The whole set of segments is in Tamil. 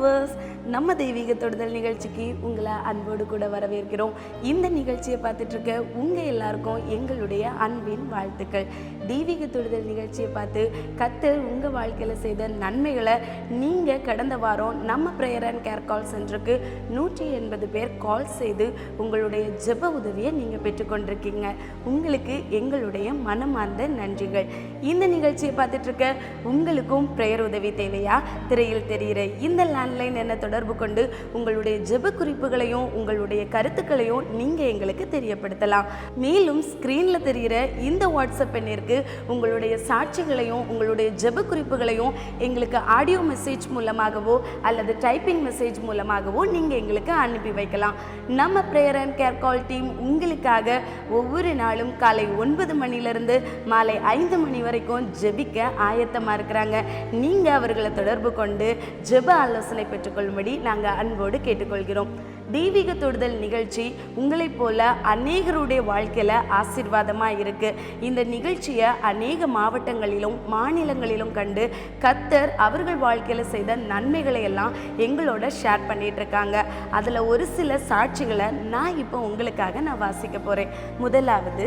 was நம்ம தெய்வீக தொடுதல் நிகழ்ச்சிக்கு உங்களை அன்போடு கூட வரவேற்கிறோம். இந்த நிகழ்ச்சியை பார்த்துட்டு இருக்க உங்கள் எல்லாருக்கும் எங்களுடைய அன்பின் வாழ்த்துக்கள். தெய்வீக தொடுதல் நிகழ்ச்சியை பார்த்து கத்தர் உங்கள் வாழ்க்கையில் செய்த நன்மைகளை நீங்கள் கடந்த வாரம் நம்ம ப்ரேயர் அண்ட் கேர் கால் சென்டருக்கு நூற்றி எண்பது பேர் கால் செய்து உங்களுடைய ஜெப உதவியை நீங்கள் பெற்றுக்கொண்டிருக்கீங்க உங்களுக்கு எங்களுடைய மனமார்ந்த நன்றிகள். இந்த நிகழ்ச்சியை பார்த்துட்டு இருக்க உங்களுக்கும் ப்ரேயர் உதவி தேவையா? திரையில் தெரிகிற இந்த லேண்ட்லைன் என்ன தொடர்பு கொண்டு உங்களுடைய ஜெப குறிப்புகளையும் உங்களுடைய கருத்துக்களையும் நீங்கள் எங்களுக்கு தெரியப்படுத்தலாம். மேலும் ஸ்க்ரீனில் தெரிகிற இந்த வாட்ஸ்அப் எண்ணிற்கு உங்களுடைய சாட்சிகளையும் உங்களுடைய ஜெப குறிப்புகளையும் எங்களுக்கு ஆடியோ மெசேஜ் மூலமாகவோ அல்லது டைப்பிங் மெசேஜ் மூலமாகவோ நீங்கள் எங்களுக்கு அனுப்பி வைக்கலாம். நம்ம prayer and care call team உங்களுக்காக ஒவ்வொரு நாளும் காலை ஒன்பது மணிலிருந்து மாலை ஐந்து மணி வரைக்கும் ஜெபிக்க ஆயத்தமாக இருக்கிறாங்க. நீங்கள் அவர்களை தொடர்பு கொண்டு ஜெப ஆலோசனை பெற்றுக்கொள்ளும்படி நாங்கள் அன்போடு கேட்டுக்கொள்கிறோம். தெய்வீக தொடுதல் நிகழ்ச்சி உங்களைப் போல அநேகருடைய வாழ்க்கையில் ஆசீர்வாதமாக இருக்குது இந்த நிகழ்ச்சியை அநேக மாவட்டங்களிலும் மாநிலங்களிலும் கண்டு கத்தர் அவர்கள் வாழ்க்கையில் செய்த நன்மைகளை எல்லாம் எங்களோட ஷேர் பண்ணிகிட்ருக்காங்க இருக்காங்க அதில் ஒரு சில சாட்சிகளை நான் இப்போ உங்களுக்காக நான் வாசிக்க போகிறேன் முதலாவது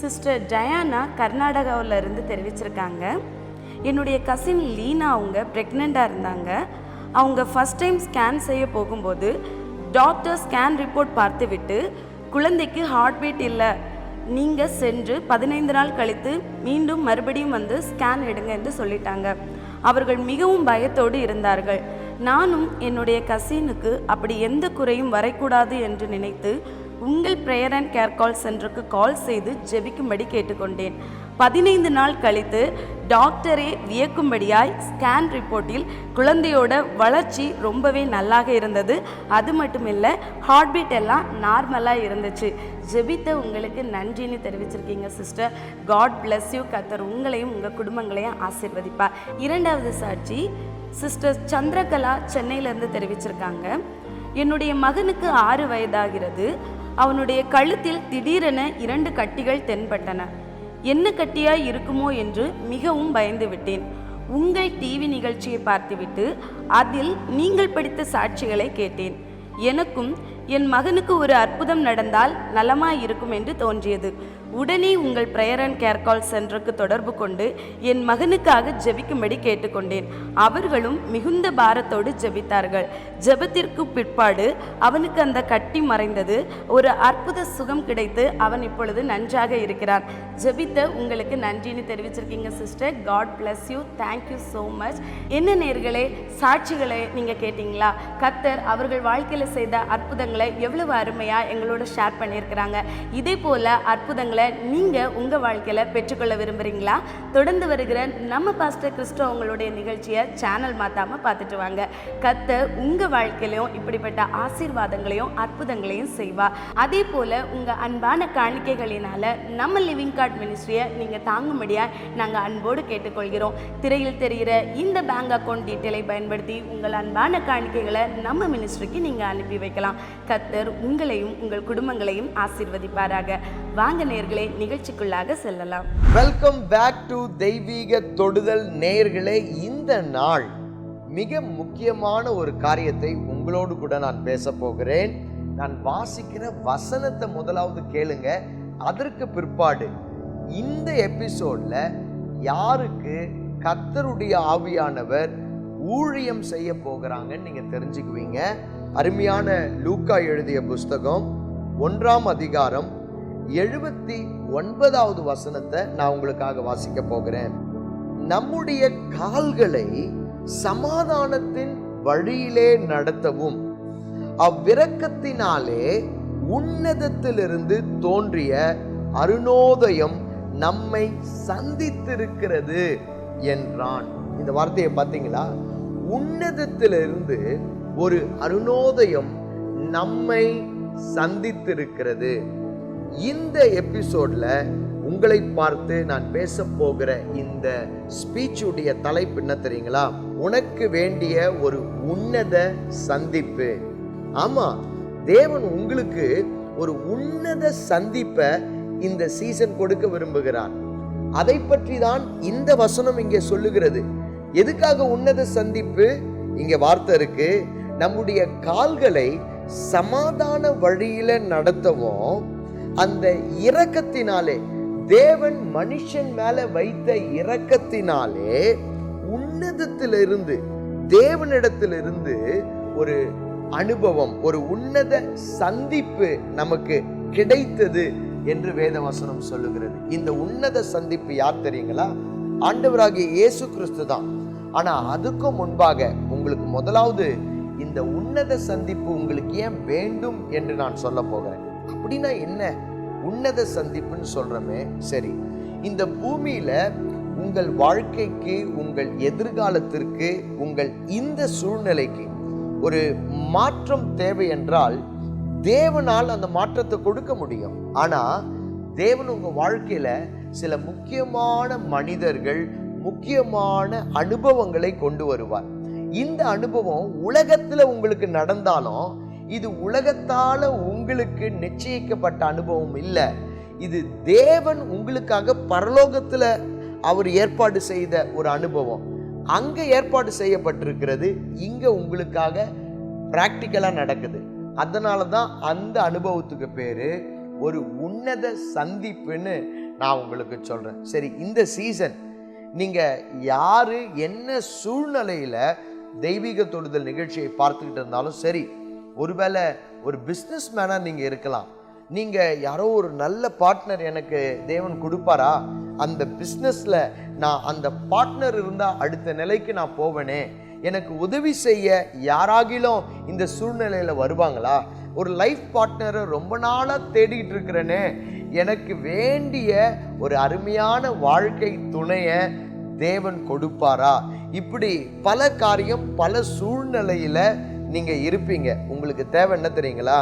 சிஸ்டர் டயானா கர்நாடகாவில் இருந்து தெரிவிச்சிருக்காங்க. என்னுடைய கசின் லீனா அவங்க ப்ரெக்னெண்ட்டாக இருந்தாங்க. அவங்க ஃபஸ்ட் டைம் ஸ்கேன் செய்ய போகும்போது டாக்டர் ஸ்கேன் ரிப்போர்ட் பார்த்துவிட்டு குழந்தைக்கு ஹார்ட் பீட் இல்லை நீங்கள் சென்று பதினைந்து நாள் கழித்து மீண்டும் மறுபடியும் வந்து ஸ்கேன் எடுங்க என்று சொல்லிட்டாங்க. அவர்கள் மிகவும் பயத்தோடு இருந்தார்கள். நானும் என்னுடைய கசினுக்கு அப்படி எந்த குறையும் வரக்கூடாது என்று நினைத்து உங்கள் ப்ரேயர் அண்ட் கேர் கால் சென்டருக்கு கால் செய்து ஜெபிக்கும்படி கேட்டுக்கொண்டேன். பதினைந்து நாள் கழித்து டாக்டரே வியக்கும்படியாய் ஸ்கேன் ரிப்போர்ட்டில் குழந்தையோட வளர்ச்சி ரொம்பவே நல்லாக இருந்தது. அது மட்டும் இல்லை ஹார்ட் பீட் எல்லாம் நார்மலாக இருந்துச்சு. ஜெபித்த உங்களுக்கு நன்றின்னு தெரிவிச்சிருக்கீங்க sister God bless you Qatar உங்களையும் உங்கள் குடும்பங்களையும் ஆசீர்வதிப்பார் இரண்டாவது சாட்சி சிஸ்டர் சந்திரகலா சென்னையிலேருந்து தெரிவிச்சிருக்காங்க. என்னுடைய மகனுக்கு ஆறு வயதாகிறது. அவனுடைய கழுத்தில் திடீரென இரண்டு கட்டிகள் தென்பட்டன. என்ன கட்டியாய் இருக்குமோ என்று மிகவும் பயந்து விட்டேன் உங்கள் டிவி நிகழ்ச்சியை பார்த்துவிட்டு அதில் நீங்கள் படித்த சாட்சிகளை கேட்டேன். எனக்கும் என் மகனுக்கு ஒரு அற்புதம் நடந்தால் நலமாய் இருக்கும் என்று தோன்றியது. உடனே உங்கள் ப்ரேயர் அண்ட் கேர் கால் சென்டருக்கு தொடர்பு கொண்டு என் மகனுக்காக ஜெபிக்கும்படி கேட்டுக்கொண்டேன். அவர்களும் மிகுந்த பாரத்தோடு ஜெபித்தார்கள். ஜெபத்திற்கு பிற்பாடு அவனுக்கு அந்த கட்டி மறைந்தது. ஒரு அற்புத சுகம் கிடைத்து அவன் இப்பொழுது நன்றாக இருக்கிறான். ஜெபித்த உங்களுக்கு நன்றின்னு தெரிவிச்சிருக்கீங்க sister God bless you thank you so much என்ன நேர்களே சாட்சிகளை நீங்கள் கேட்டிங்களா? கத்தர் அவர்கள் வாழ்க்கையில் செய்த அற்புதங்களை எவ்வளவு அருமையாக எங்களோட ஷேர் பண்ணியிருக்கிறாங்க. இதே போல் அற்புதங்களை நீங்கள் உங்கள் வாழ்க்கையில் பெற்றுக்கொள்ள விரும்புகிறீங்களா தொடர்ந்து வருகிற நம்ம பாஸ்டர் கிறிஸ்டோ உங்களுடைய நிகழ்ச்சியை சேனல் மாற்றாமல் பார்த்துட்டு வாங்க. கத்தர் உங்கள் வாழ்க்கையிலையும் இப்படிப்பட்ட ஆசீர்வாதங்களையும் அற்புதங்களையும் செய்வா. அதே போல் உங்கள் அன்பான காணிக்கைகளினால் நம்ம லிவிங் கார்ட் மினிஸ்ட்ரியை நீங்கள் தாங்கும்படியாக நாங்கள் அன்போடு கேட்டுக்கொள்கிறோம். திரையில் தெரிகிற இந்த பேங்க் அக்கௌண்ட் டீட்டெயிலை பயன்படுத்தி உங்கள் அன்பான காணிக்கைகளை நம்ம மினிஸ்ட்ரிக்கு நீங்கள் அனுப்பி வைக்கலாம். கத்தர் உங்களையும் உங்கள் குடும்பங்களையும் ஆசீர்வதிப்பாராக. வாங்க நேர்களே நிகழ்ச்சிக்குள்ளாக செல்லலாம். வெல்கம் பேக் டு தெய்வீக தொடுதல் நேர்களே இந்த நாள் மிக முக்கியமான ஒரு காரியத்தை உங்களோடு கூட நான் பேச போகிறேன். நான் வாசிக்கிற வசனத்தை முதலாவது கேளுங்க. அதற்கு பிற்பாடு இந்த எபிசோட்ல யாருக்கு கத்தருடைய ஆவியானவர் ஊழியம் செய்ய போகிறாங்கன்னு நீங்க தெரிஞ்சுக்குவீங்க. அருமையான லூக்கா எழுதிய புஸ்தகம் ஒன்றாம் அதிகாரம் எழுபத்தி ஒன்பதாவது வசனத்தை நான் உங்களுக்காக வாசிக்க போகிறேன். நம்முடைய கால்களை சமாதானத்தின் வழியிலே நடத்தவும் அவ்விரக்கத்தினாலே உன்னதத்திலிருந்து தோன்றிய அருணோதயம் நம்மை சந்தித்திருக்கிறது என்றான். இந்த வார்த்தையை பார்த்தீங்களா? உன்னதத்திலிருந்து ஒரு அருணோதயம் நம்மை சந்தித்திருக்கிறது. இந்த எபிசோடில் உங்களை பார்த்து நான் பேச போகிற இந்த ஸ்பீச்சுடைய தலைப்பு என்ன தெரியுங்களா? உனக்கு வேண்டிய ஒரு உன்னத சந்திப்பு. ஆமாம் தேவன் உங்களுக்கு ஒரு உன்னத சந்திப்பை இந்த சீசன் கொடுக்க விரும்புகிறார். அதை பற்றி தான் இந்த வசனம் இங்கே சொல்லுகிறது. எதுக்காக உன்னத சந்திப்பு? இங்கே வார்த்தை இருக்கு. நம்முடைய கால்களை சமாதான வழியில் நடத்தவும் அந்த இரக்கத்தினாலே தேவன் மனுஷன் மேல வைத்த இரக்கத்தினாலே உன்னதத்திலிருந்து தேவனிடத்திலிருந்து ஒரு அனுபவம் ஒரு உன்னத சந்திப்பு நமக்கு கிடைத்தது என்று வேதவசனம் சொல்லுகிறது. இந்த உன்னத சந்திப்பு யார் தெரியுங்களா? ஆண்டவராகிய இயேசு கிறிஸ்து தான். ஆனா அதுக்கும் முன்பாக உங்களுக்கு முதலாவது இந்த உன்னத சந்திப்பு உங்களுக்கு ஏன் வேண்டும் என்று நான் சொல்ல போகிறேன். அப்படின்னா என்ன? உன்னத சந்திப்புன்னு சொல்கிறோமே சரி. இந்த பூமியில் உங்கள் வாழ்க்கைக்கு உங்கள் எதிர்காலத்திற்கு உங்கள் இந்த சூழ்நிலைக்கு ஒரு மாற்றம் தேவை என்றால் தேவனால் அந்த மாற்றத்தை கொடுக்க முடியும். ஆனால் தேவன் உங்கள் வாழ்க்கையில் சில முக்கியமான மனிதர்கள் முக்கியமான அனுபவங்களை கொண்டு வருவார். இந்த அனுபவம் உலகத்தில் உங்களுக்கு நடந்தாலும் இது உலகத்தால உங்களுக்கு நிச்சயிக்கப்பட்ட அனுபவம் இல்லை. இது தேவன் உங்களுக்காக பரலோகத்துல அவர் ஏற்பாடு செய்த ஒரு அனுபவம். அங்க ஏற்பாடு செய்யப்பட்டிருக்கிறது இங்க உங்களுக்காக பிராக்டிக்கலா நடக்குது. அதனால தான் அந்த அனுபவத்துக்கு பேரு ஒரு உன்னத சந்திப்புன்னு நான் உங்களுக்கு சொல்றேன். சரி இந்த சீசன் நீங்க யாரு என்ன சூழ்நிலையில தெய்வீக தொடுதல் நிகழ்ச்சியை பார்த்துக்கிட்டு இருந்தாலும் சரி ஒருவேளை ஒரு பிஸ்னஸ் மேனாக நீங்கள் இருக்கலாம். நீங்கள் யாரோ ஒரு நல்ல பார்ட்னர் எனக்கு தேவன் கொடுப்பாரா? அந்த பிஸ்னஸில் நான் அந்த பார்ட்னர் இருந்தால் அடுத்த நிலைக்கு நான் போவேனே. எனக்கு உதவி செய்ய யாராகிலும் இந்த சூழ்நிலையில் வருவாங்களா? ஒரு லைஃப் பார்ட்னரை ரொம்ப நாளாக தேடிக்கிட்டு இருக்கிறேனே. எனக்கு வேண்டிய ஒரு அருமையான வாழ்க்கை துணையை தேவன் கொடுப்பாரா? இப்படி பல காரியம் பல சூழ்நிலையில் நீங்கள் இருப்பீங்க. உங்களுக்கு தேவை என்ன தெரியுங்களா?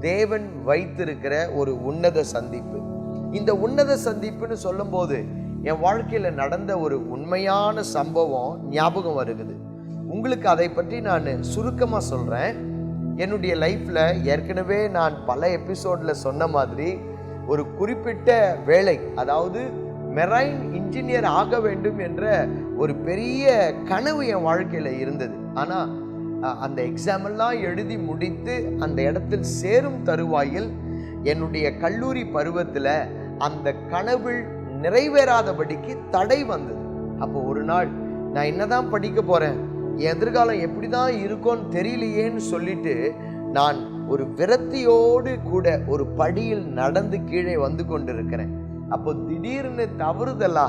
தேவன் வைத்திருக்கிற ஒரு உன்னத சந்திப்பு. இந்த உன்னத சந்திப்புன்னு சொல்லும்போது என் வாழ்க்கையில் நடந்த ஒரு உண்மையான சம்பவம் ஞாபகம் வருகுது. உங்களுக்கு அதை பற்றி நான் சுருக்கமாக சொல்கிறேன் என்னுடைய லைஃப்பில் ஏற்கனவே நான் பல எபிசோடில் சொன்ன மாதிரி ஒரு குறிப்பிட்ட வேலை அதாவது மெரைன் இன்ஜினியர் ஆக வேண்டும் என்ற ஒரு பெரிய கனவு என் வாழ்க்கையில் இருந்தது. ஆனால் அந்த எக்ஸாமெல்லாம் எழுதி முடித்து அந்த இடத்தில் சேரும் தருவாயில் என்னுடைய கல்லூரி பருவத்தில் அந்த கனவில் நிறைவேறாதபடிக்கு தடை வந்தது. அப்போ ஒரு நாள் நான் என்னதான் படிக்க போகிறேன் எதிர்காலம் எப்படி தான் இருக்கும்னு தெரியலையேன்னு சொல்லிட்டு நான் ஒரு விரத்தியோடு கூட ஒரு படியில் நடந்து கீழே வந்து கொண்டிருக்கிறேன். அப்போ திடீர்னு தவறுதலா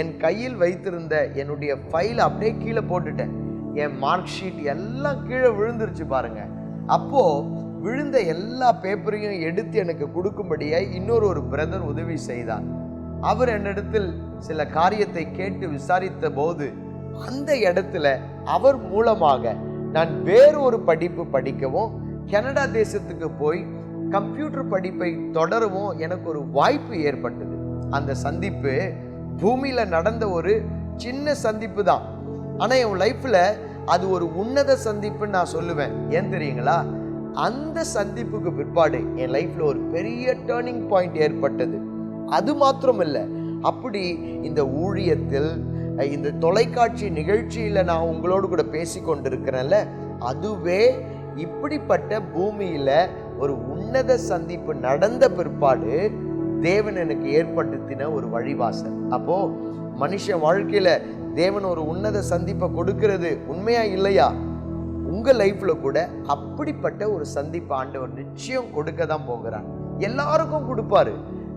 என் கையில் வைத்திருந்த என்னுடைய ஃபைல் அப்படியே கீழே போட்டுட்டேன். என் மார்க் ஷீட் எல்லாம் கீழே விழுந்துருச்சு பாருங்க. அப்போ விழுந்த எல்லா பேப்பரையும் எடுத்து எனக்கு கொடுக்கும்படியாக இன்னொரு ஒரு பிரதர் உதவி செய்தார். அவர் என்னிடத்தில் சில காரியத்தை கேட்டு விசாரித்த போது அந்த இடத்துல அவர் மூலமாக நான் வேறு ஒரு படிப்பு படிக்கவும் கனடா தேசத்துக்கு போய் கம்ப்யூட்டர் படிப்பை தொடரவும் எனக்கு ஒரு வாய்ப்பு ஏற்பட்டது. அந்த சந்திப்பு பூமியில் நடந்த ஒரு சின்ன சந்திப்பு தான். ஆனால் என் லைஃப்பில் அது ஒரு உன்னத சந்திப்புன்னு நான் சொல்லுவேன். ஏன் தெரியுங்களா? அந்த சந்திப்புக்கு பிற்பாடு என் லைஃப்பில் ஒரு பெரிய டேர்னிங் பாயிண்ட் ஏற்பட்டது. அது மாத்திரம் இல்லை அப்படி இந்த ஊழியத்தில் இந்த தொலைக்காட்சி நிகழ்ச்சியில் நான் உங்களோடு கூட பேசி கொண்டிருக்கிறேன்ல அதுவே இப்படிப்பட்ட பூமியில் ஒரு உன்னத சந்திப்பு நடந்த பிற்பாடு தேவன் எனக்கு ஏற்படுத்தின ஒரு வழிவாசல். அப்போ மனுஷன் வாழ்க்கையில தேவன் ஒரு உன்னத சந்திப்பை கொடுக்கிறது உண்மையா இல்லையா? உங்க லைஃப்ல கூட அப்படிப்பட்ட ஒரு சந்திப்பு ஆண்டவர் நிச்சயம் கொடுக்க தான் போகிறார். எல்லாருக்கும் கொடுப்பாரு.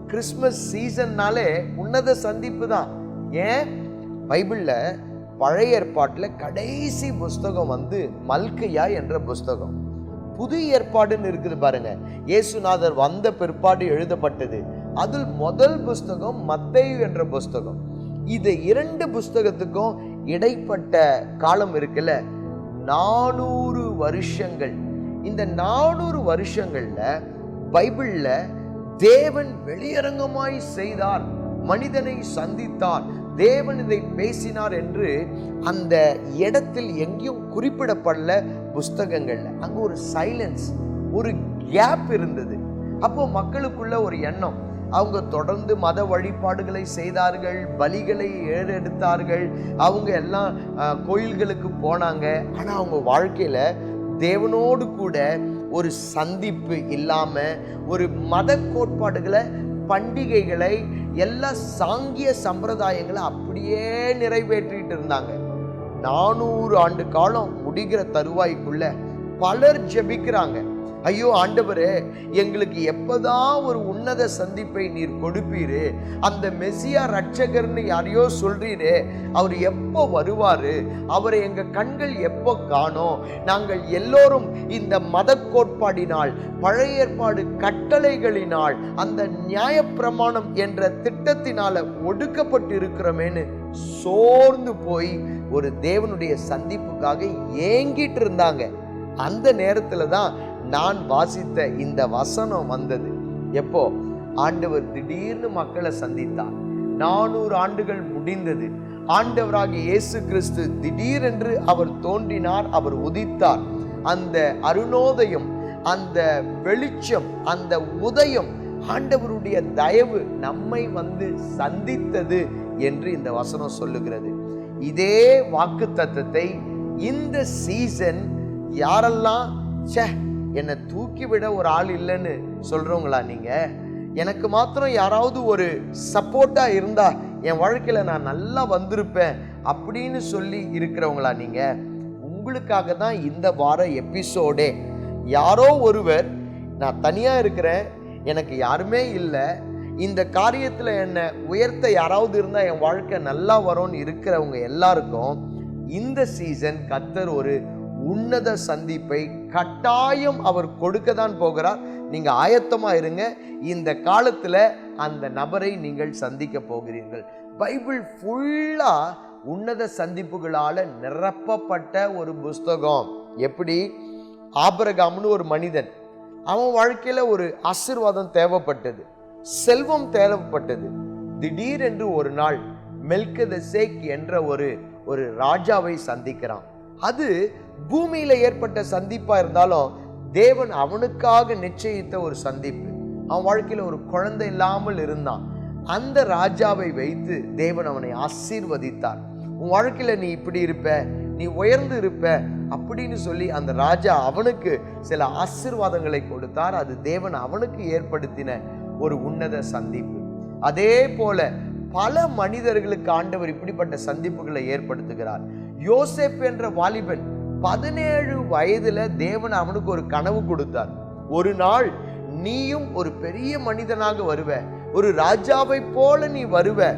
கிறிஸ்மஸ் சீசன்னாலே உன்னத சந்திப்பு தான். ஏன்? பைபிளில் பழைய ஏற்பாட்டில் கடைசி புஸ்தகம் வந்து மல்கையா என்ற புஸ்தகம். புது ஏற்பாடுன்னு இருக்குது பாருங்க. இயேசுநாதர் வந்த பிற்பாடு எழுதப்பட்டது. அதில் முதல் புஸ்தகம் மத்தேயு என்ற புஸ்தகம். இது இரண்டு புஸ்தகத்துக்கும் இடைப்பட்ட காலம் இருக்குல்ல? நானூறு வருஷங்கள். இந்த நானூறு வருஷங்கள்ல பைபிள்ல தேவன் வெளியரங்கமாய் செய்தார் மனிதனை சந்தித்தார் தேவன் இதை பேசினார் என்று அந்த இடத்தில் எங்கேயும் குறிப்பிடப்படல புஸ்தகங்கள்ல. அங்கே ஒரு சைலன்ஸ் ஒரு கேப் இருந்தது. அப்போ மக்களுக்குள்ள ஒரு எண்ணம் அவங்க தொடர்ந்து மத வழிபாடுகளை செய்தார்கள் பலிகளை ஏறெடுத்தார்கள். அவங்க எல்லாம் கோயில்களுக்கு போனாங்க. ஆனால் அவங்க வாழ்க்கையில் தேவனோடு கூட ஒரு சந்திப்பு இல்லாமல் ஒரு மத கோட்பாடுகளை பண்டிகைகளை எல்லா சாங்கிய சம்பிரதாயங்களை அப்படியே நிறைவேற்றிட்டு இருந்தாங்க. நானூறு ஆண்டு காலம் முடிகிற தருவாய்க்குள்ள பலர் ஜெபிக்கிறாங்க. ஐயோ ஆண்டவரே எங்களுக்கு எப்போதான் ஒரு உன்னத சந்திப்பை நீர் கொடுப்பீரு அந்த மெசியா ரட்சகர்னு யாரையோ சொல்றீரே அவர் எப்போ வருவார்? அவரை எங்கள் கண்கள் எப்போ காணோம்? நாங்கள் எல்லோரும் இந்த மத கோட்பாடினால் பழைய ஏற்பாடு கட்டளைகளினால் அந்த நியாயப்பிரமாணம் என்ற திட்டத்தினால ஒடுக்கப்பட்டு இருக்கிறோமேன்னு சோர்ந்து போய் ஒரு தேவனுடைய சந்திப்புக்காக ஏங்கிட்டு இருந்தாங்க. அந்த நேரத்தில் தான் நான் வாசித்த இந்த வசனம் வந்தது. எப்போ? ஆண்டவர் திடீர்னு மக்களை சந்தித்தார். நானூறு ஆண்டுகள் முடிந்தது. ஆண்டவராகிய இயேசு கிறிஸ்து திடீரென்று அவர் தோன்றினார் அவர் உதித்தார். அந்த அருணோதயம் அந்த வெளிச்சம் அந்த உதயம் ஆண்டவருடைய தயவு நம்மை வந்து சந்தித்தது என்று இந்த வசனம் சொல்லுகிறது. இதே வாக்கு தத்துவத்தை இந்த சீசன் யாரெல்லாம் சே என்னை தூக்கிவிட ஒரு ஆள் இல்லைன்னு சொல்கிறவங்களா நீங்கள் எனக்கு மாத்திரம் யாராவது ஒரு சப்போர்ட்டாக இருந்தால் என் வாழ்க்கையில் நான் நல்லா வந்திருப்பேன் அப்படின்னு சொல்லி இருக்கிறவங்களா நீங்கள் உங்களுக்காக தான் இந்த வார எபிசோடே. யாரோ ஒருவர் நான் தனியாக இருக்கிறேன் எனக்கு யாருமே இல்லை இந்த காரியத்தில் என்னை உயர்த்த யாராவது இருந்தால் என் வாழ்க்கை நல்லா வரும்னு இருக்கிறவங்க எல்லாருக்கும் இந்த சீசன் கத்தர் ஒரு உன்னத சந்திப்பை கட்டாயம் அவர் கொடுக்க தான் போகிறார். நீங்க ஆயத்தமா இருங்க. இந்த காலத்துல அந்த நபரை நீங்கள் சந்திக்க போகிறீர்கள். பைபிள் ஃபுல்லா உன்னத சந்திப்புகளால நிரப்பப்பட்ட ஒரு புஸ்தகம். எப்படி? ஆபரகாம்னு ஒரு மனிதன். அவன் வாழ்க்கையில ஒரு ஆசீர்வாதம் தேவைப்பட்டது. செல்வம் தேவைப்பட்டது. திடீரென்று ஒரு நாள் மெல்கதசேக் என்ற ஒரு ஒரு ராஜாவை சந்திக்கிறான். அது பூமியில ஏற்பட்ட சந்திப்பா இருந்தாலும் தேவன் அவனுக்காக நிச்சயித்த ஒரு சந்திப்பு. அவன் வாழ்க்கையில ஒரு குழந்தை இல்லாமல் இருந்தான். அந்த ராஜாவை வைத்து தேவன் அவனை ஆசீர்வதித்தார். உன் வாழ்க்கையில நீ இப்படி இருப்ப நீ உயர்ந்து இருப்ப அப்படின்னு சொல்லி அந்த ராஜா அவனுக்கு சில ஆசீர்வாதங்களை கொடுத்தார். அது தேவன் அவனுக்கு ஏற்படுத்தின ஒரு உன்னத சந்திப்பு. அதே போல பல மனிதர்களுக்கு ஆண்டவர் இப்படிப்பட்ட சந்திப்புகளை ஏற்படுத்துகிறார். யோசேப் என்ற வாலிபன் பதினேழு வயதுல தேவன் அவனுக்கு ஒரு கனவு கொடுத்தார். ஒரு நாள் நீயும் ஒரு பெரிய மனிதனாக வருவ. ஒரு ராஜாவை போல நீ வருவ.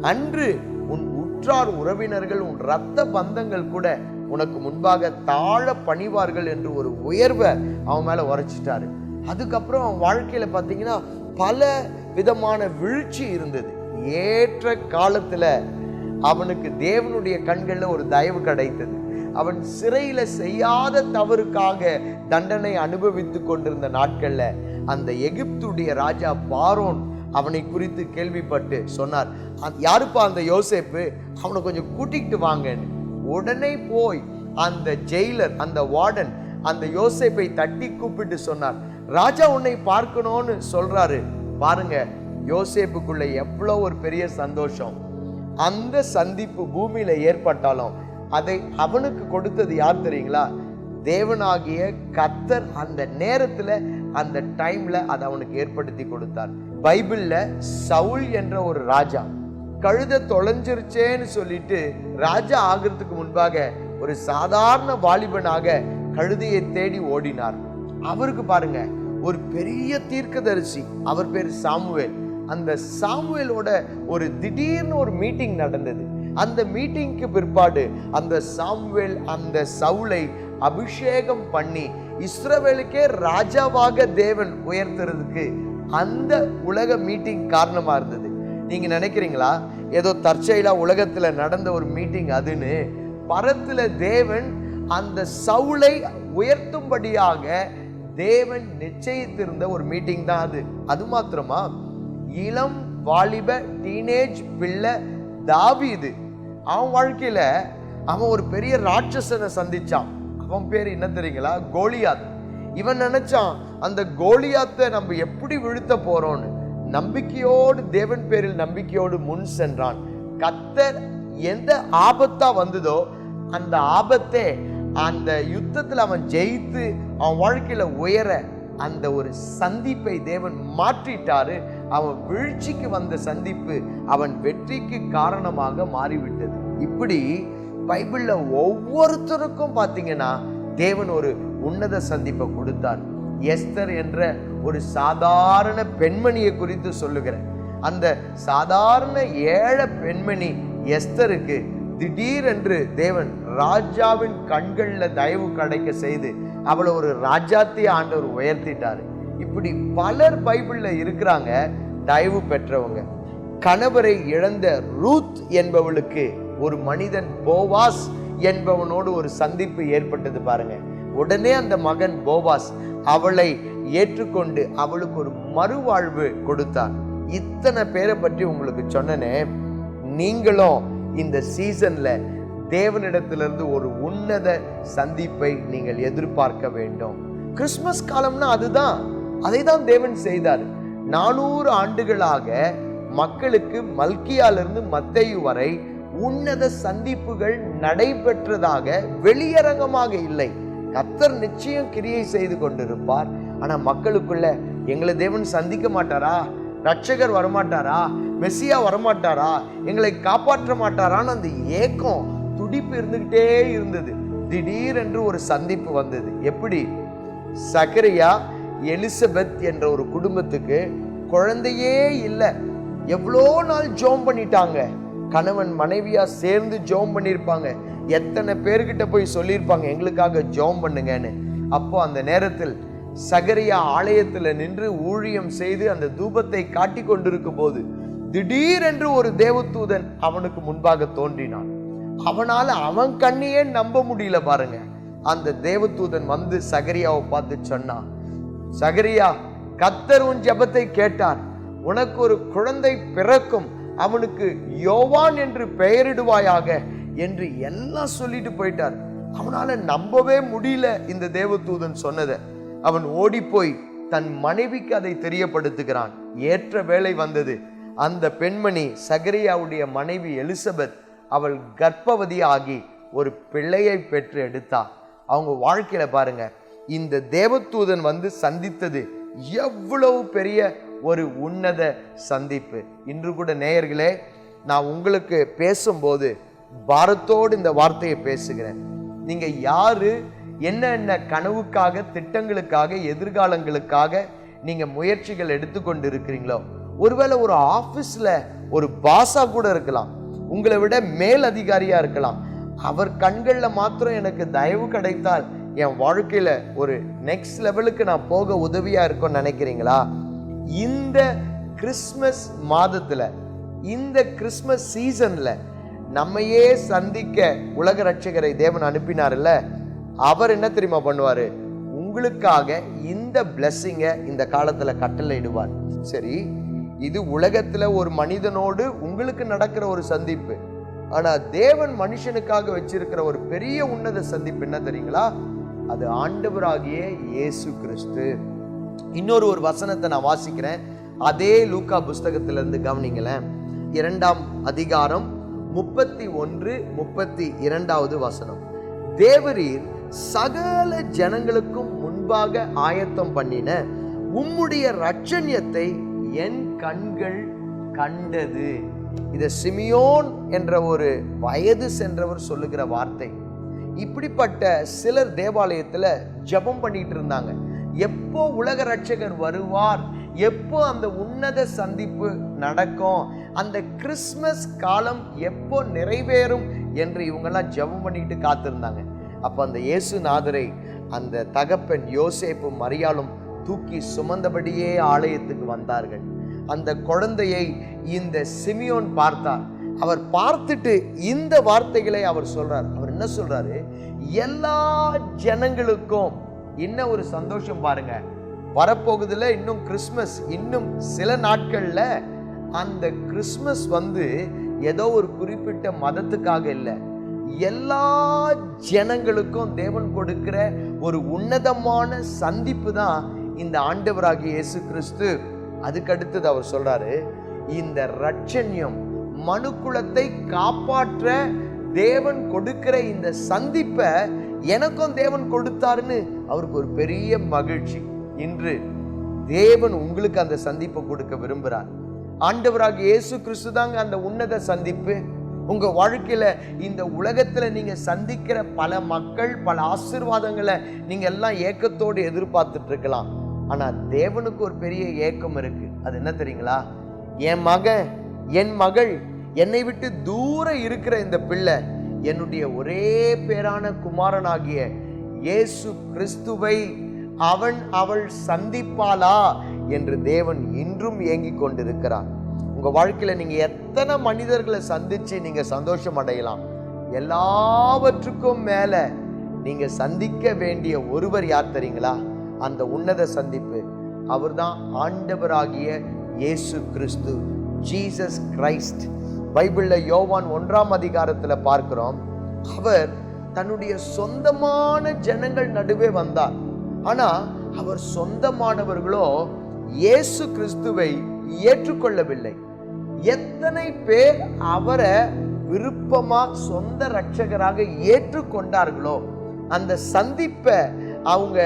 அன்று உன் உற்றார் உறவினர்கள் உன் இரத்த பந்தங்கள் கூட உனக்கு முன்பாக தாழ பணிவார்கள் என்று ஒரு உயர்வை அவன் மேல உரைச்சிட்டாரு. அதுக்கப்புறம் அவன் வாழ்க்கையில பார்த்தீங்கன்னா பல விதமான வீழ்ச்சி இருந்தது. ஏற்ற காலத்துல அவனுக்கு தேவனுடைய கண்களில் ஒரு தயவு கிடைத்தது. அவன் சிறையில செய்யாத தவறுக்காக தண்டனை அனுபவித்து கொண்டிருந்த நாட்கள்ல அந்த எகிப்துடைய ராஜா பாரோன் அவனை குறித்து கேள்விப்பட்டு சொன்னார் யாருப்பா அந்த யோசேப்பு? அவனை கொஞ்சம் கூட்டிகிட்டு வாங்கன்னு. உடனே போய் அந்த ஜெயிலர் அந்த வார்டன் அந்த யோசேப்பை தட்டி கூப்பிட்டு சொன்னார் ராஜா உன்னை பார்க்கணும்னு சொல்றாரு. பாருங்க யோசேப்புக்குள்ள எவ்வளோ ஒரு பெரிய சந்தோஷம். அந்த சந்திப்பு பூமியில ஏற்பட்டாலும் அதை அவனுக்கு கொடுத்தது யார் தெரியுங்களா? தேவனாகிய கத்தர் அந்த நேரத்தில் அந்த டைம்ல அதை அவனுக்கு ஏற்படுத்தி கொடுத்தார். பைபிள்ல சவுல் என்ற ஒரு ராஜா கழுத தொலைஞ்சிருச்சேன்னு சொல்லிட்டு ராஜா ஆகிறதுக்கு முன்பாக ஒரு சாதாரண வாலிபனாக கழுதையை தேடி ஓடினார். அவருக்கு பாருங்க ஒரு பெரிய தீர்க்கதரிசி அவர் பேர் சாமுவேல். அந்த சாமுவேலோட ஒரு திடீர்னு ஒரு மீட்டிங் நடந்தது. அந்த மீட்டிங்க்கு பிற்பாடு அந்த சாமுவேல் அந்த சவுளை அபிஷேகம் பண்ணி இஸ்ரவேலுக்கே ராஜாவாக தேவன் உயர்த்துறதுக்கு அந்த உலக மீட்டிங் காரணமாக இருந்தது. நீங்க நினைக்கிறீங்களா? ஏதோ தற்செயலா உலகத்துல நடந்த ஒரு மீட்டிங் அதுன்னு பரத்துல தேவன் அந்த சவுளை உயர்த்தும்படியாக தேவன் நிச்சயித்திருந்த ஒரு மீட்டிங் தான் அது. அது மாத்திரமா? இளம் வாலிப டீனேஜ் பிள்ளை தாவீது. அவன் வாழ்க்கையில் அவன் ஒரு பெரிய ராட்சசனை சந்திச்சான். அவன் பேர் என்ன தெரியுங்களா? கோலியாத். இவன் நினைச்சான் அந்த கோலியாத்தை நம்ம எப்படி விழுத்த போறோம்னு. நம்பிக்கையோடு தேவன் பேரில் நம்பிக்கையோடு முன் சென்றான். கத்தர் எந்த ஆபத்தா வந்ததோ அந்த ஆபத்தே அந்த யுத்தத்தில் அவன் ஜெயித்து அவன் வாழ்க்கையில உயர அந்த ஒரு சந்திப்பை தேவன் மாற்றிட்டாரு. அவன் வீழ்ச்சிக்கு வந்த சந்திப்பு அவன் வெற்றிக்கு காரணமாக மாறிவிட்டது. இப்படி பைபிளில் ஒவ்வொருத்தருக்கும் பார்த்தீங்கன்னா தேவன் ஒரு உன்னத சந்திப்பை கொடுத்தார். எஸ்தர் என்ற ஒரு சாதாரண பெண்மணியை குறித்து சொல்லுகிறேன் அந்த சாதாரண ஏழை பெண்மணி எஸ்தருக்கு திடீரென்று தேவன் ராஜாவின் கண்களில் தயவு கிடைக்க செய்து அவளை ஒரு ராஜாத்திய ஆண்டவர் உயர்த்திட்டாரு. இப்படி பலர் பைபிளில் இருக்கிறாங்க தயவு பெற்றவங்க. கணவரை இழந்த ரூத் என்பவளுக்கு ஒரு மனிதன் போவாஸ் என்பவனோடு ஒரு சந்திப்பு ஏற்பட்டது பாருங்க. உடனே அந்த மகன் போவாஸ் அவளை ஏற்றுக்கொண்டு அவளுக்கு ஒரு மறுவாழ்வு கொடுத்தார். இத்தனை பேரை பற்றி உங்களுக்கு சொன்னனே நீங்களும் இந்த சீசன்ல தேவனிடத்திலிருந்து ஒரு உன்னத சந்திப்பை நீங்கள் எதிர்பார்க்க வேண்டும். கிறிஸ்மஸ் காலம்னா அதுதான். அதை தான் தேவன் செய்தார். நானூறு ஆண்டுகளாக மக்களுக்கு மல்கியாலிருந்து மத்தையு வரை உன்னத சந்திப்புகள் நடைபெற்றதாக வெளியரங்கமாக இல்லை. கத்தர் நிச்சயம் கிரியை செய்து கொண்டிருப்பார். ஆனா மக்களுக்குள்ள எங்களை தேவன் சந்திக்க மாட்டாரா? ரட்சகர் வரமாட்டாரா? மெஸ்ஸியா வரமாட்டாரா? எங்களை காப்பாற்ற மாட்டாரான்னு அந்த ஏக்கம் துடிப்பு இருந்துகிட்டே இருந்தது. திடீரென்று ஒரு சந்திப்பு வந்தது. எப்படி? சக்கரையா எலிசபெத் என்ற ஒரு குடும்பத்துக்கு குழந்தையே இல்லை. எவ்வளோ நாள் ஜோம் பண்ணிட்டாங்க. கணவன் மனைவியா சேர்ந்து ஜோம் பண்ணியிருப்பாங்க எத்தனை பேர்கிட்ட போய் சொல்லியிருப்பாங்க எங்களுக்காக ஜோம் பண்ணுங்கன்னு. அப்போ அந்த நேரத்தில் சகரியா ஆலயத்தில் நின்று ஊழியம் செய்து அந்த தூபத்தை காட்டி கொண்டிருக்கும் போது திடீரென்று ஒரு தேவதூதன் அவனுக்கு முன்பாக தோன்றினான். அவனால் அவன் கண்ணையே நம்ப முடியல பாருங்க. அந்த தேவதூதன் வந்து சகரியாவை பார்த்து சொன்னான் சகரியா கத்தர் உன் ஜெபத்தை கேட்டார். உனக்கு ஒரு குழந்தை பிறக்கும் அவனுக்கு யோவான் என்று பெயரிடுவாயாக என்று எல்லாம் சொல்லிட்டு போயிட்டார். அவனால நம்பவே முடியல இந்த தேவதூதன் சொன்னதை. அவன் ஓடிப்போய் தன் மனைவிக்கு அதை தெரியப்படுத்துகிறான். ஏற்ற வேலை வந்தது. அந்த பெண்மணி சகரியாவுடைய மனைவி எலிசபெத் அவள் கர்ப்பவதி ஆகி ஒரு பிள்ளையை பெற்று எடுத்தா. அவங்க வாழ்க்கையில பாருங்க இந்த தேவதூதன் வந்து சந்தித்தது எவ்வளவு பெரிய ஒரு உன்னத சந்திப்பு. இன்று கூட நேயர்களே நான் உங்களுக்கு பேசும்போது பாரத்தோடு இந்த வார்த்தையை பேசுகிறேன். நீங்கள் யாரு என்னென்ன கனவுக்காக திட்டங்களுக்காக எதிர்காலங்களுக்காக நீங்கள் முயற்சிகள் எடுத்துக்கொண்டு இருக்கிறீங்களோ ஒருவேளை ஒரு ஆஃபீஸில் ஒரு பாஸாக கூட இருக்கலாம் உங்களை விட மேல் அதிகாரியாக இருக்கலாம் அவர் கண்களில் மாத்திரம் எனக்கு தயவு கிடைத்தால் என் வாழ்க்கையில் ஒரு நெக்ஸ்ட் லெவலுக்கு நான் போக உதவியாக இருக்கும்னு நினைக்கிறீங்களா? இந்த கிறிஸ்மஸ் மாதத்தில் இந்த கிறிஸ்மஸ் சீசனில் நம்மையே சந்திக்க உலக ரட்சகரை தேவன் அனுப்பினார்ல அவர் என்ன தெரியுமா பண்ணுவார்? உங்களுக்காக இந்த பிளஸ்ஸிங்கை இந்த காலத்துல கட்டளையிடுவார். சரி இது உலகத்தில் ஒரு மனிதனோடு உங்களுக்கு நடக்கிற ஒரு சந்திப்பு. ஆனால் தேவன் மனுஷனுக்காக வச்சிருக்கிற ஒரு பெரிய உன்னத சந்திப்பு என்ன தெரியுங்களா? அது ஆண்டவராகிய இயேசு கிறிஸ்து. இன்னொரு ஒரு வசனத்தை நான் வாசிக்கிறேன். அதே லூக்கா புஸ்தகத்திலிருந்து கவனிங்களேன். இரண்டாம் அதிகாரம் முப்பத்தி ஒன்று முப்பத்தி இரண்டாவது வசனம். தேவரீர் சகல ஜனங்களுக்கும் முன்பாக ஆயத்தம் பண்ணின உம்முடைய ரட்சண்யத்தை என் கண்கள் கண்டது. இத சிமியோன் என்ற ஒரு வயது சென்றவர் சொல்லுகிற வார்த்தை. இப்படிப்பட்ட சிலர் தேவாலயத்தில் ஜெபம் பண்ணிட்டு இருந்தாங்க. எப்போ உலக ரட்சகர் வருவார்? எப்போ அந்த உன்னத சந்திப்பு நடக்கும்? அந்த கிறிஸ்மஸ் காலம் எப்போ நிறைவேறும் என்று இவங்கெல்லாம் ஜெபம் பண்ணிட்டு காத்திருந்தாங்க. அப்போ அந்த இயேசுநாதரை அந்த தகப்பன் யோசேப்பும் மரியாளும் தூக்கி சுமந்தபடியே ஆலயத்துக்கு வந்தார்கள். அந்த குழந்தையை இந்த சிமியோன் பார்த்தார். அவர் பார்த்துட்டு இந்த வார்த்தைகளை அவர் சொல்றார். அவர் என்ன சொல்றாரு? எல்லா ஜனங்களுக்கும் என்ன ஒரு சந்தோஷம் பாருங்க. வரப்போகுதுல இன்னும் கிறிஸ்மஸ் இன்னும் சில நாட்கள்ல அந்த கிறிஸ்மஸ் வந்து ஏதோ ஒரு குறிப்பிட்ட மதத்துக்காக இல்லை. எல்லா ஜனங்களுக்கும் தேவன் கொடுக்கிற ஒரு உன்னதமான சந்திப்பு தான் இந்த ஆண்டவராகிய இயேசு கிறிஸ்து. அதுக்கடுத்தது அவர் சொல்றாரு இந்த ரட்சண்யம் மனுக்குலத்தை காப்பாற்ற தேவன் கொடுக்கிற இந்த சந்திப்பை எனக்கும் தேவன் கொடுத்தாருன்னு அவருக்கு ஒரு பெரிய மகிழ்ச்சி. இன்று தேவன் உங்களுக்கு அந்த சந்திப்பை கொடுக்க விரும்புகிறார். ஆண்டவராக இயேசு கிறிஸ்து தாங்க அந்த உன்னத சந்திப்பு. உங்கள் வாழ்க்கையில் இந்த உலகத்தில் நீங்கள் சந்திக்கிற பல மக்கள் பல ஆசீர்வாதங்களை நீங்கள் எல்லாம் ஏக்கத்தோடு எதிர்பார்த்துட்டு இருக்கலாம். ஆனால் தேவனுக்கு ஒரு பெரிய ஏக்கம் இருக்குது அது என்ன தெரியுங்களா? என் மகன் என் மகள் என்னை விட்டு தூர இருக்கிற இந்த பிள்ளை என்னுடைய ஒரே பேரான குமாரனாகிய இயேசு கிறிஸ்துவை அவன் அவள் சந்திப்பாளா என்று தேவன் இன்றும் ஏங்கிக் கொண்டிருக்கிறார். உங்க வாழ்க்கையில நீங்க எத்தனை மனிதர்களை சந்திச்சு நீங்க சந்தோஷம் அடையலாம்? எல்லாவற்றுக்கும் மேல நீங்க சந்திக்க வேண்டிய ஒருவர் யார் தெரியுங்களா? அந்த உன்னத சந்திப்பு. அவர்தான் ஆண்டவராகிய இயேசு கிறிஸ்து ஜீசஸ் கிரைஸ்ட். பைபிளில் யோவான் ஒன்றாம் அதிகாரத்தில் பார்க்கிறோம். அவர் தன்னுடைய சொந்தமான ஜனங்கள் நடுவே வந்தார். ஆனால் அவர் சொந்தமானவர்களோ இயேசு கிறிஸ்துவை ஏற்றுக்கொள்ளவில்லை. எத்தனை பேர் அவரை விருப்பமா சொந்த ரட்சகராக ஏற்றுக்கொண்டார்களோ அந்த சந்திப்பை அவங்க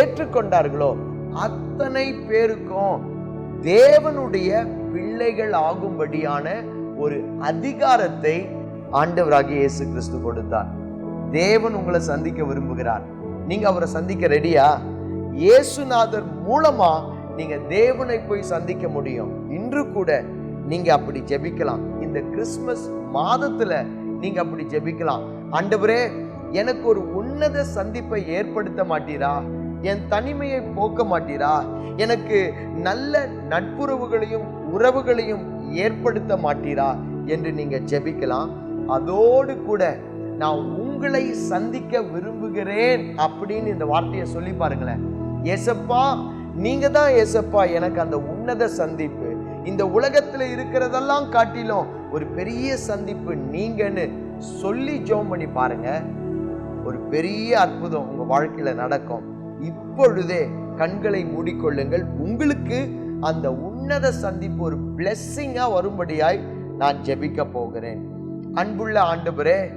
ஏற்றுக்கொண்டார்களோ அத்தனை பேருக்கும் தேவனுடைய பிள்ளைகள் ஆகும்படியான ஒரு அதிகாரத்தை ஆண்டவராகிய இயேசு கிறிஸ்து கொடுத்தார். தேவன் உங்களை சந்திக்க விரும்புகிறார். நீங்க அவரை சந்திக்க ரெடியா இயேசுநாதர் மூலமா நீங்க தேவனை போய் சந்திக்க முடியும். இன்று கூட நீங்க அப்படி ஜெபிக்கலாம். இந்த கிறிஸ்மஸ் மாதத்துல நீங்க அப்படி ஜெபிக்கலாம். ஆண்டவரே எனக்கு ஒரு உன்னத சந்திப்பை ஏற்படுத்த மாட்டீரா? என் தனிமையை போக்க மாட்டீரா? எனக்கு நல்ல நட்புறவுகளையும் உறவுகளையும் ஏற்படுத்த மாட்டீரா என்று நீங்க ஜெபிக்கலாம். அதோடு கூட நான் உங்களை சந்திக்க விரும்புகிறேன் அப்படின்னு இந்த வார்த்தையை சொல்லி பாருங்களேன். ஏசப்பா நீங்க தான் ஏசப்பா எனக்கு அந்த உன்னத சந்திப்பு. இந்த உலகத்துல இருக்கிறதெல்லாம் காட்டிலும் ஒரு பெரிய சந்திப்பு நீங்கன்னு சொல்லி ஜோம் பண்ணி பாருங்க. ஒரு பெரிய அற்புதம் உங்க வாழ்க்கையில நடக்கும். இப்பொழுதே கண்களை மூடிக்கொள்ளுங்கள். உங்களுக்கு அந்த உன்னத சந்திப்பு ஒரு பிளெஸ்ஸிங்காக வரும்படியாய் நான் ஜெபிக்க போகிறேன். அன்புள்ள ஆண்டவரே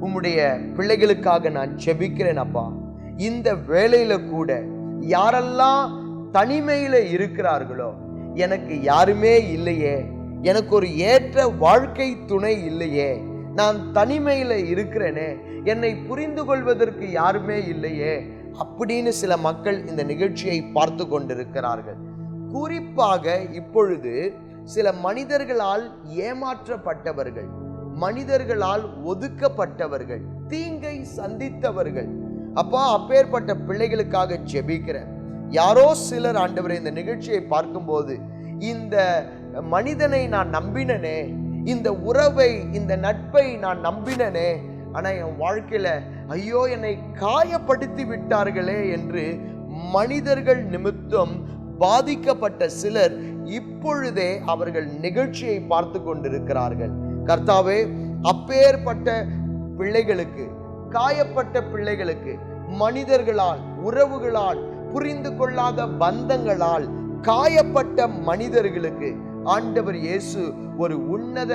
உம்முடைய பிள்ளைகளுக்காக நான் ஜெபிக்கிறேன் அப்பா. இந்த வேலையில கூட யாரெல்லாம் தனிமையில இருக்கிறார்களோ எனக்கு யாருமே இல்லையே. எனக்கு ஒரு ஏற்ற வாழ்க்கை துணை இல்லையே. நான் தனிமையில இருக்கிறேனே. என்னை புரிந்து கொள்வதற்கு யாருமே இல்லையே. அப்படின்னு சில மக்கள் இந்த நிகழ்ச்சியை பார்த்து கொண்டிருக்கிறார்கள். குறிப்பாக இப்பொழுது சில மனிதர்களால் ஏமாற்றப்பட்டவர்கள் மனிதர்களால் ஒதுக்கப்பட்டவர்கள் தீங்கை சந்தித்தவர்கள். அப்பா அப்பேற்பட்ட பிள்ளைகளுக்காக ஜெபிக்கிறேன். யாரோ சிலர் ஆண்டவரை இந்த நிகழ்ச்சியை பார்க்கும்போது இந்த மனிதனை நான் நம்பினனே இந்த உறவை இந்த நட்பை நான் நம்பினனே ஆனா என் வாழ்க்கையில ஐயோ என்னை காயப்படுத்தி விட்டார்களே என்று மனிதர்கள் நிமித்தம் பாதிக்கப்பட்ட சிலர் இப்பொழுதே அவர்கள் நிகழ்ச்சியை பார்த்து கொண்டிருக்கிறார்கள். கர்த்தாவே அப்பேற்பட்ட பிள்ளைகளுக்கு காயப்பட்ட பிள்ளைகளுக்கு மனிதர்களால் உறவுகளால் புரிந்து கொள்ளாத பந்தங்களால் காயப்பட்ட மனிதர்களுக்கு ஆண்டவர் இயேசு ஒரு உன்னத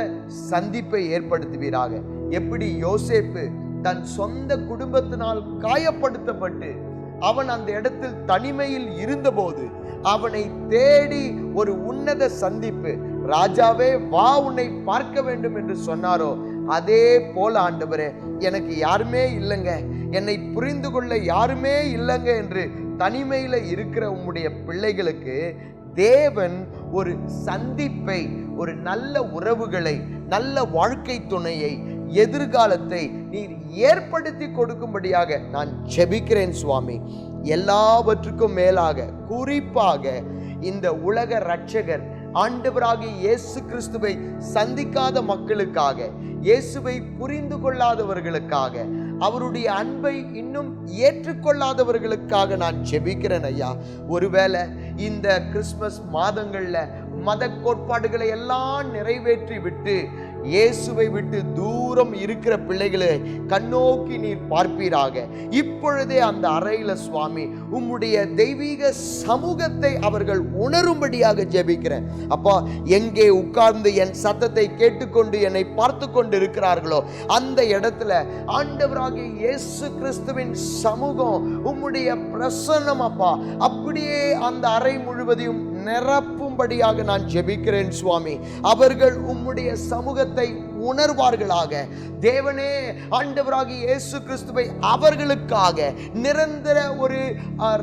சந்திப்பை ஏற்படுத்துவீராக. எப்படி யோசேப்பு தன் சொந்த குடும்பத்தினால் காயப்படுத்தப்பட்டு அவன் அந்த இடத்தில் தனிமையில் இருந்தபோது அவனை தேடி ஒரு உன்னத சந்திப்பு. ராஜாவே வா உன்னை பார்க்க வேண்டும் என்று சொன்னாரோ? அதே போல ஆண்டவரே எனக்கு யாருமே இல்லைங்க. என்னை புரிந்து கொள்ள யாருமே இல்லைங்க என்று தனிமையில் இருக்கிற உம்முடைய பிள்ளைகளுக்கு தேவன் ஒரு சந்திப்பை ஒரு நல்ல உறவுகளை நல்ல வாழ்க்கை துணையை எதிர்காலத்தை நீர் ஏற்படுத்தி கொடுக்கும்படியாக நான் ஜெபிக்கிறேன் சுவாமி. எல்லாவற்றுக்கும் மேலாக குறிப்பாக இந்த உலக ரட்சகர் ஆண்டவராகிய இயேசு கிறிஸ்துவை சந்திக்காத மக்களுக்காக இயேசுவை புரிந்து கொள்ளாதவர்களுக்காக அவருடைய அன்பை இன்னும் ஏற்றுக்கொள்ளாதவர்களுக்காக நான் ஜெபிக்கிறேன் ஐயா. ஒருவேளை இந்த கிறிஸ்மஸ் மாதங்கள்ல மத கோட்பாடுகளை எல்லாம் நிறைவேற்றி விட்டு இயேசுவை விட்டு தூரம் இருக்கிற பிள்ளைகளை கண்ணோக்கி நீர் பார்ப்பீராக. இப்பொழுதே அந்த அறையில சுவாமி உம்முடைய தெய்வீக சமூகத்தை அவர்கள் உணரும்படியாக ஜெபிக்கிறேன். அப்பா எங்கே உட்கார்ந்து என் சத்தத்தை கேட்டுக்கொண்டு என்னை பார்த்து கொண்டு இருக்கிறார்களோ அந்த இடத்துல ஆண்டவராகிய இயேசு கிறிஸ்துவின் சமூகம் உம்முடைய பிரசன்னம் அப்பா. அப்படியே அந்த அறை முழுவதையும் நிரப்பும்படியாக நான் ஜெபிக்கிறேன் சுவாமி. அவர்கள் உம்முடைய சமூகத்தை உணர்வார்களாக. தேவனே ஆண்டவராகி இயேசு கிறிஸ்துவை அவர்களுக்காக நிரந்தர ஒரு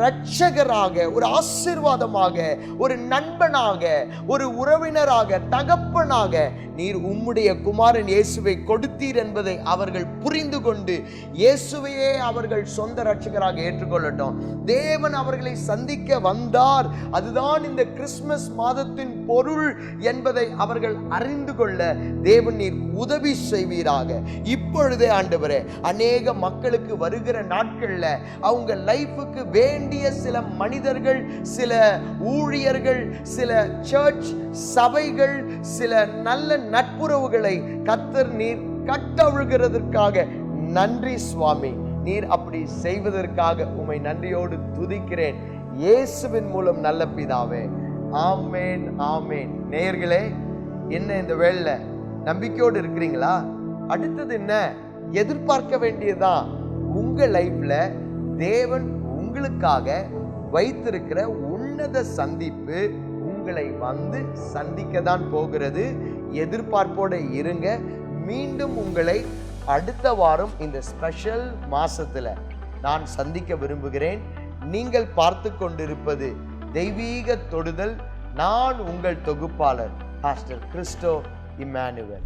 ரட்சகராக இரட்சகராக ஒரு ஆசீர்வாதமாக ஒரு நண்பனாக ஒரு உறவினராக தகப்பனாக நீர் உம்முடைய குமாரன் இயேசுவை கொடுத்தீர் என்பதை அவர்கள் புரிந்து கொண்டு இயேசுவையே அவர்கள் சொந்த ரட்சகராக ஏற்றுக்கொள்ளட்டும். தேவன் அவர்களை சந்திக்க வந்தார். அதுதான் இந்த கிறிஸ்துமஸ் மாதத்தின் பொருள் என்பதை அவர்கள் அறிந்து கொள்ள தேவன் நீர் உதவி செய்வீராக. இப்பொழுதே ஆண்டவரே அநேக மக்களுக்கு வருகிற நாட்களில் அவங்க லைஃபுக்கு வேண்டிய சில மனிதர்கள் சில ஊழியர்கள் சில சர்ச் சபைகள் சில நல்ல நட்புறவுகளை கத்தர் நீர் கட்டவிழ்கிறதற்காக நன்றி சுவாமி. நீர் அப்படி செய்வதற்காக உம்மை நன்றியோடு துதிக்கிறேன். இயேசுவின் மூலம் நல்ல பிதாவே. ஆமேன் ஆமேன். நேயர்களே என்ன இந்த வேளையில நம்பிக்கையோடு இருக்கிறீங்களா? அடுத்தது என்ன? எதிர்பார்க்க வேண்டியதுதான். உங்கள் லைஃப்பில் தேவன் உங்களுக்காக வைத்திருக்கிற உன்னத சந்திப்பு உங்களை வந்து சந்திக்க தான் போகிறது. எதிர்பார்ப்போடு இருங்க. மீண்டும் உங்களை அடுத்த வாரம் இந்த ஸ்பெஷல் மாதத்தில் நான் சந்திக்க விரும்புகிறேன். நீங்கள் பார்த்து கொண்டிருப்பது தெய்வீக தொடுதல். நான் உங்கள் தொகுப்பாளர் பாஸ்டர் கிறிஸ்டோ Emmanuel.